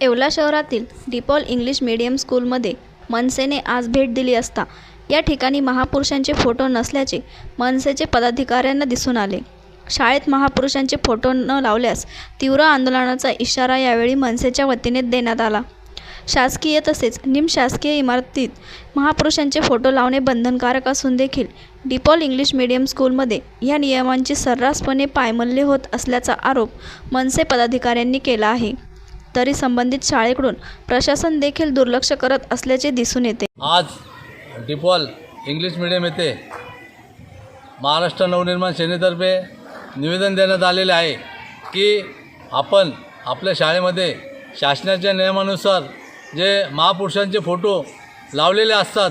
येवला शहरातील De Paul English medium स्कूलमध्ये मनसेने आज भेट दिली असता. या ठिकाणी महापुरुषांचे फोटो नसल्याचे मनसेचे पदाधिकाऱ्यांना दिसून आले. शाळेत महापुरुषांचे फोटो न लावल्यास तीव्र आंदोलनाचा इशारा यावेळी मनसेच्या वतीने देण्यात आला. शासकीय तसेच निमशासकीय इमारतीत महापुरुषांचे फोटो लावणे बंधनकारक असून देखील डिपॉल इंग्लिश मीडियम स्कूलमध्ये या नियमांची सर्रासपणे पायमल्ली होत असल्याचा आरोप मनसे पदाधिकाऱ्यांनी केला आहे. तरी संबंधित शाळेकडून प्रशासन देखील दुर्लक्ष करत असल्याचे दिसून येते. आज डिफॉल इंग्लिश मिडियम येथे महाराष्ट्र नवनिर्माण सेनेतर्फे निवेदन देण्यात आलेले आहे की आपण आपल्या शाळेमध्ये शासनाच्या नियमानुसार जे महापुरुषांचे फोटो लावलेले असतात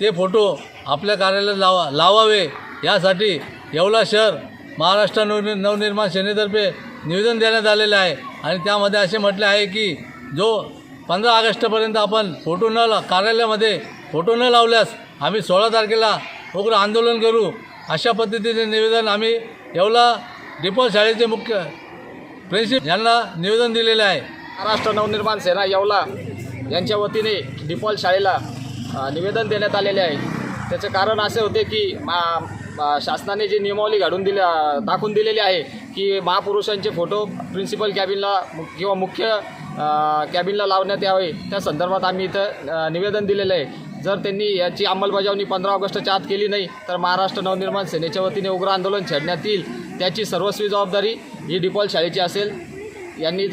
ते फोटो आपल्या कार्यालयात लावा लावावे. यासाठी येवला शहर महाराष्ट्र नवनि नवनिर्माण सेनेतर्फे निवेदन देण्यात आलेलं आहे. आणि त्यामध्ये असे म्हटले आहे की जो पंधरा ऑगस्टपर्यंत आपण फोटो न ला कार्यालयामध्ये फोटो न लावल्यास आम्ही सोळा तारखेला उग्र आंदोलन करू. अशा पद्धतीचे निवेदन आम्ही येवला डिपॉल शाळेचे मुख्य प्रिन्सिप यांना निवेदन दिलेले आहे. महाराष्ट्र नवनिर्माण सेना येवला यांच्या वतीने डिपॉल शाळेला निवेदन देण्यात आलेले आहे. त्याचे कारण असे होते की मा- शासनाने जी नियमावली घडून दिल्या दाखवून दिलेली आहे की महापुरुषांचे फोटो प्रिन्सिपल कॅबिनला किंवा मुख्य कॅबिनला लावण्यात यावे. त्या संदर्भात आम्ही इथं निवेदन दिलेलं आहे. जर त्यांनी याची अंमलबजावणी पंधरा ऑगस्टच्या आत केली नाही तर महाराष्ट्र नवनिर्माण सेनेच्या वतीने उग्र आंदोलन छेडण्यात येईल. त्याची सर्वस्वी जबाबदारी ही डिपॉल शाळेची असेल. यांनी